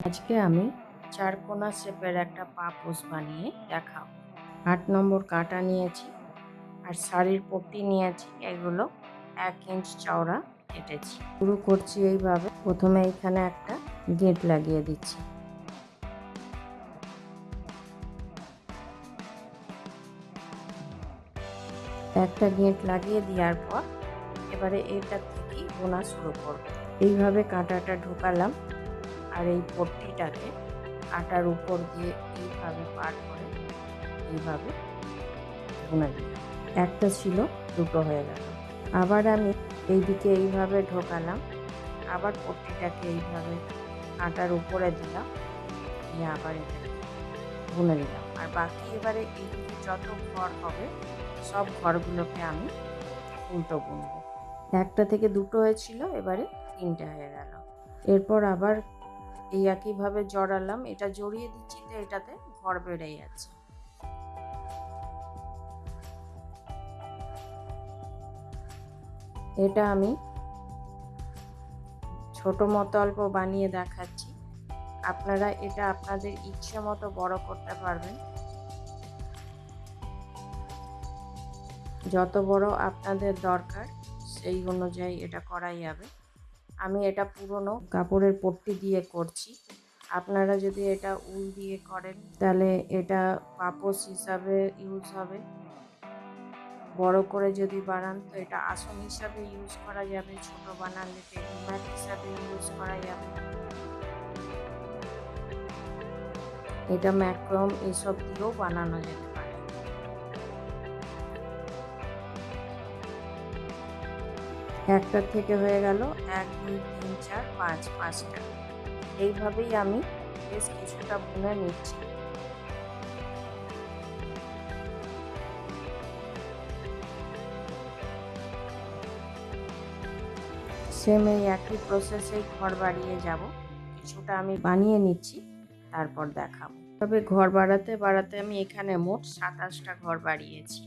আজকে আমি চারকোনা শেপের একটা পাপোশ বানিয়ে দেখাবো। আট নম্বর কাঁটা নিয়েছি আর শাড়ির পট্টি নিয়েছি। এগুলো এক ইঞ্চ চওড়া কেটেছি। শুরু করছি এইভাবে। প্রথমে এখানে একটা গেট লাগিয়ে দিচ্ছি। একটা গেট লাগিয়ে দেওয়ার পর এবারে এটা থেকেই বোনা শুরু করব। এইভাবে কাঁটাটা ঢোকালাম। আর এই পট্টিটাকে আটার উপর দিয়ে এইভাবে পার করে এইভাবে বুনে দিলাম একটা ছিল, দুটো হয়ে গেল। আবার আমি এইদিকে এইভাবে ঢোকালাম, আবার পট্টিটাকে এইভাবে আটার উপরে দিলাম, দিয়ে আবার এটাকে বুনে দিলাম আর বাকি এবারে এই এইদিকে যত ঘর হবে, সব ঘরগুলোকে আমি উল্টো বুনবো। একটা থেকে দুটো হয়েছিল, এবারে তিনটে হয়ে গেল। এরপর আবার এই একইভাবে জড়ালাম, এটা জড়িয়ে দিচ্ছি তো এটাতে ঘর বেড়ে যাচ্ছে এটা আমি ছোট মতো অল্প বানিয়ে দেখাচ্ছি। আপনারা এটা আপনাদের ইচ্ছে মতো বড় করতে পারবেন। যত বড় আপনাদের দরকার, সেই অনুযায়ী এটা করাই যাবে। আমি এটা পুরনো কাপড়ের পট্টি দিয়ে করছি। আপনারা যদি এটা উল দিয়ে করেন, তাহলে এটা পাপোশ হিসাবে ইউজ হবে। বড় করে যদি বানান, তো এটা আসন হিসাবে ইউজ করা যাবে, ছোট বানালে টেবিল ম্যাট হিসাবে ইউজ করা যাবে। এটা ম্যাক্রম এসব দিয়েও বানানো যেতে পারে একটা থেকে হয়ে গেল এক, দুই, তিন, চার, পাঁচ, পাঁচটা। এইভাবেই আমি বেশ কিছুটা বুনে নিচ্ছি। সেম এই একই প্রসেসেই ঘর বাড়িয়ে যাব। কিছুটা আমি বানিয়ে নিচ্ছি, তারপর দেখাবো। তবে ঘর বাড়াতে বাড়াতে আমি এখানে মোট সাতাশটা ঘর বাড়িয়েছি।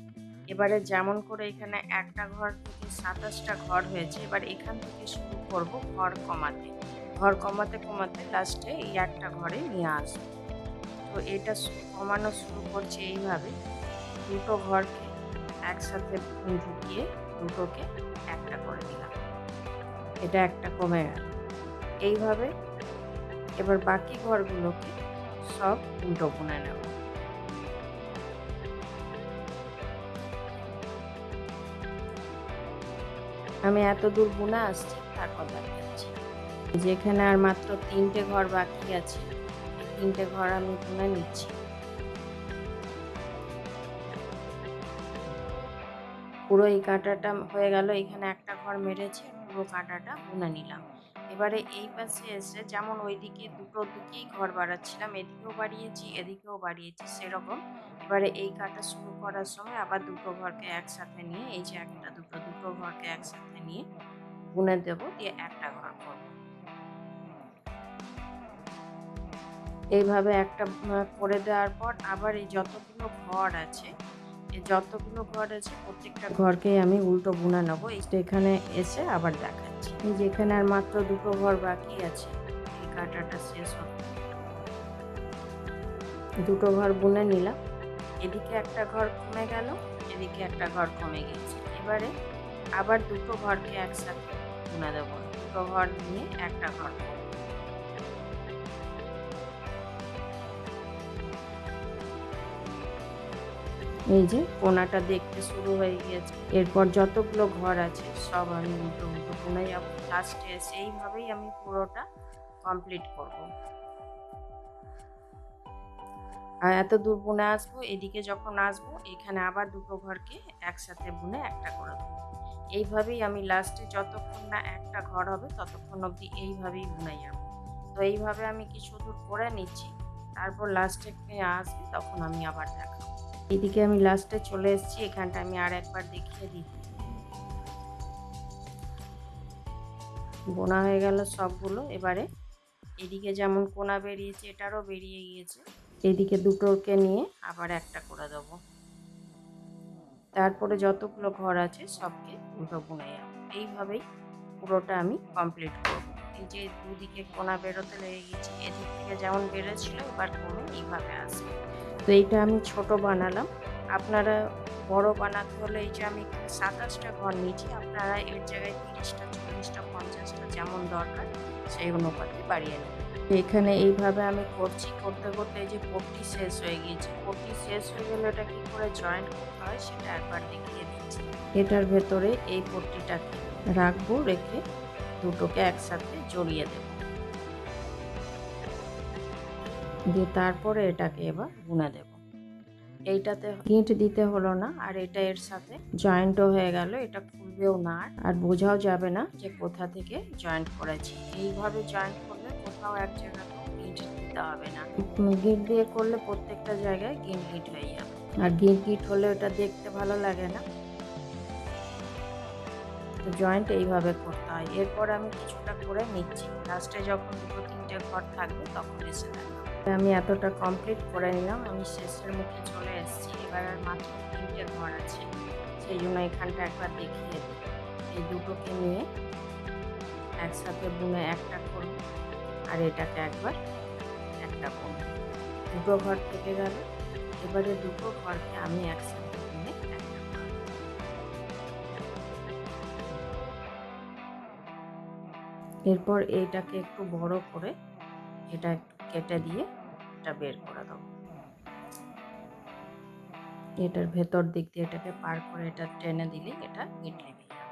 এবারে যেমন করে এখানে একটা ঘর থেকে সাতাশটা ঘর হয়েছে, এবার এখান থেকে শুরু করব ঘর কমাতে। ঘর কমাতে কমাতে লাস্টে এই একটা ঘরে নিয়ে আসব। তো এটা কমানো শুরু করছে এইভাবে। দুটো ঘরকে একসাথে ঢুকিয়ে দুটোকে একটা করে দিলাম। এটা একটা কমে গেল। এইভাবে এবার বাকি ঘরগুলোকে সব উল্টো বুনে নেব। আমি এত দূর বুনে আসছি, তার কথা যাচ্ছি যেখানে আর মাত্র তিনটে ঘর বাকি আছে তিনটে ঘর আমি বুনে নিচ্ছি। পুরো এই কাঁটাটা হয়ে গেল, এখানে একটা ঘর মেরেছে পুরো কাঁটাটা বুনে নিলাম। এবারে এই পাশে এসে যেমন ওইদিকে দুটো দিকেই ঘর বাড়াচ্ছিলাম, এদিকেও বাড়িয়েছি এদিকেও বাড়িয়েছি, সেরকম। এবারে এই কাটা শুরু করার সময় আবার দুটো ঘরকে একসাথে নিয়ে, এই যে একটা দুটো দুটো ঘরকে একসাথে নিয়ে বুনে দেবো, দিয়ে একটা ঘর করব। এইভাবে একটা করে দেওয়ার পর আবার এই যতগুলো ঘর আছে যতগুলো ঘর আছে, প্রত্যেকটা ঘরকেই আমি উল্টো বুনে নেব এখানে এসে আবার দেখাচ্ছি যেখানে আর মাত্র দুটো ঘর বাকি আছে, এই কাটাটা শেষ হবে। দুটো ঘর বুনে নিলাম। এদিকে একটা ঘর কমে গেল, এদিকে একটা ঘর কমে গেছে। এবারে আবার দুটো ঘরকে একসাথে বুনে দেবো। দুটো ঘর নিয়ে একটা ঘর এই যে কোনাটা দেখতে শুরু হয়ে গিয়েছে। এরপর যতগুলো ঘর আছে, সব আমি উল্টো উল্টো বুনে যাব। লাস্টে এসে এইভাবেই আমি পুরোটা কমপ্লিট করব। আর এত দূর বুনে আসব, এদিকে যখন আসব, এখানে আবার দুটো ঘরকে একসাথে বুনে একটা করে দেবো। এইভাবেই আমি লাস্টে যতক্ষণ না একটা ঘর হবে, ততক্ষণ অবধি এইভাবেই বুনে যাব। তো এইভাবে আমি কিছু দূর করে নিচ্ছি। তারপর লাস্টে আসবে, তখন আমি আবার দেখাবো। এদিকে আমি লাস্টে চলে এসেছি, এখানটা আমি আর একবার দেখিয়ে দিই। বোনা হয়ে গেল সবগুলো, এবারে এদিকে যেমন কোনা বেরিয়েছে, এটারও বেরিয়ে গিয়েছে। এদিকে দুটোকে নিয়ে আবার একটা করে দেবো। তারপরে যতগুলো ঘর আছে, সবকে উল্টো বুনে যাব এইভাবেই পুরোটা আমি কমপ্লিট করব। এই যে দুদিকে কোনা বেরোতে লেগে গেছে এদিক থেকে যেমন বেরোছিল এবার কমে এইভাবে আসবে তো এইটা আমি ছোট বানালাম। আপনারা বড় বানাতে হলে এই যে আমি সাতাশটা ঘর নিয়েছি, আপনারা এর জায়গায় তিরিশটা, চল্লিশটা, পঞ্চাশটা যেমন দরকার, সেই অনুপাতে বাড়িয়ে নেবেন। এখানে এইভাবে আমি করছি, করতে করতে এই যে পট্টি শেষ হয়ে গিয়েছে। পট্টি শেষ হয়ে গেলে এটা কী করে জয়েন্ট করতে হয়, সেটা একবার দেখিয়ে দিচ্ছি। এটার ভেতরে এই পট্টিটাকে রাখব, রেখে দুটোকে একসাথে জড়িয়ে দেব। দিয়ে তারপরে এটাকে এবার বুনে দেব। এইটাতে গিঁট দিতে হলো না, আর এটা এর সাথে জয়েন্টও হয়ে গেল, এটা খুলবেও না আর। বোঝাও যাবে না যে কোথা থেকে জয়েন্ট করেছি। এইভাবে জয়েন্ট করলে কোথাও এক জায়গাতেও গিঁট দিতে হবে না। গিট দিয়ে করলে প্রত্যেকটা জায়গায় গিঁট গিঁট হয়ে যাবে। আর গিঁট গিঁট হলে ওটা দেখতে ভালো লাগে না। তো জয়েন্ট এইভাবে করতে হয়। এরপর আমি কিছুটা করে নিচ্ছি। লাস্টে যখন দুটো তিনটে ঘর থাকবে তখন এসে দেখাবো। আমি এতটা কমপ্লিট করে নিলাম, আমি শেষের মুখে চলে এসেছি। এবার আর মাত্র তিনটে ঘর আছে। সেই জন্য এখানটা একবার দেখিয়ে এই দুটোকে নিয়ে একসাথে বুনে একটা করব আর এটাকে একবার একটা করব। দুটো ঘর থেকে গেল। এবারে দুটো ঘরকে আমি একসাথে এরপর এটাকে একটু বড় করে এটা একটু কেটে দিয়ে এটা বের করে দাও। এটার ভেতর দিক দিয়ে এটাকে পার করে এটা টেনে দিলে এটা ইডলি ভেঙে